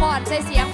ฟอนใส่เสียง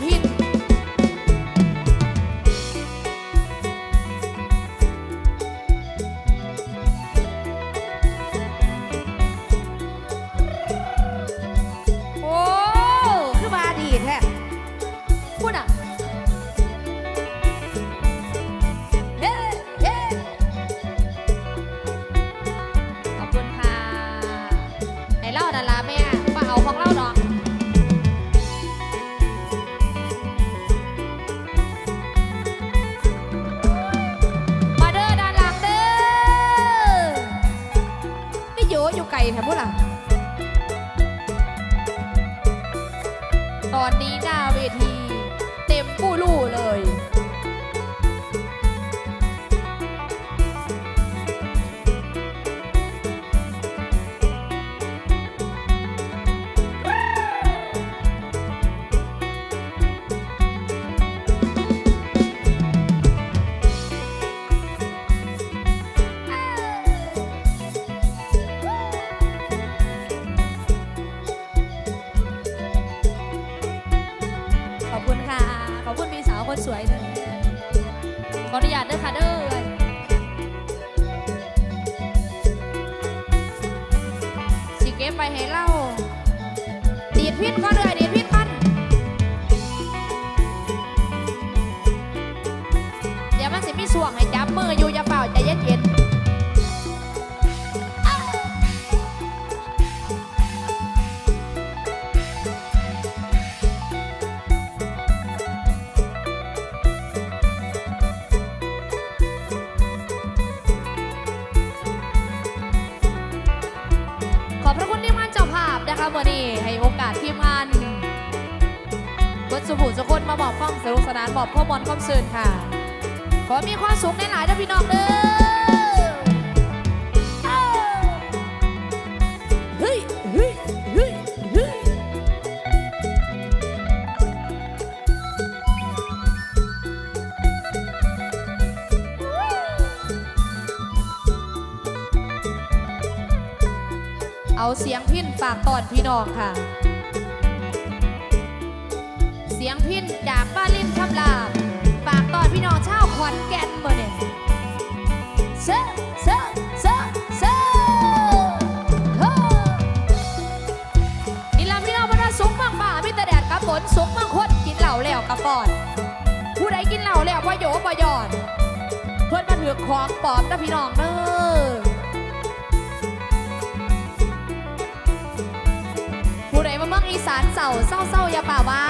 แถวพวกล่ะ ตอนนี้น้าว คตรสวยเลยขออนุญาตเด้อค่ะเด้อ ทีมงานเบิดสุภูสุคนมาบอกความสนุกสนานบอกข้อมอนความซื่นค่ะ ขอมีความสุขในหลายๆเด้อพี่น้องเด้ออ้าวเฮ้ยเฮ้ยเฮ้ยเฮ้ยเอาเสียงพินฝากตอนพี่น้องค่ะเสียงพินจากบ้าลินคำลาบฝากตอนพี่น้องชาวขอนแก่นเมื่เนี่ยเซ่เซ่เซ่เซ่เฮ้อนี่ละพี่น้องบรรดาสุกมากป่ามิตรแดดกับฝนสุกมากคนกินเหล่าแล้วกับปอนผู้ใดกินเหล่าแล้วว่าโยว่ยอดเพื่อนมาถือของปอมนะพี่น้องเด้อผู้ใดมาเมืองอีสานเศร้าเศร้าเศร้าอย่าป่าว่า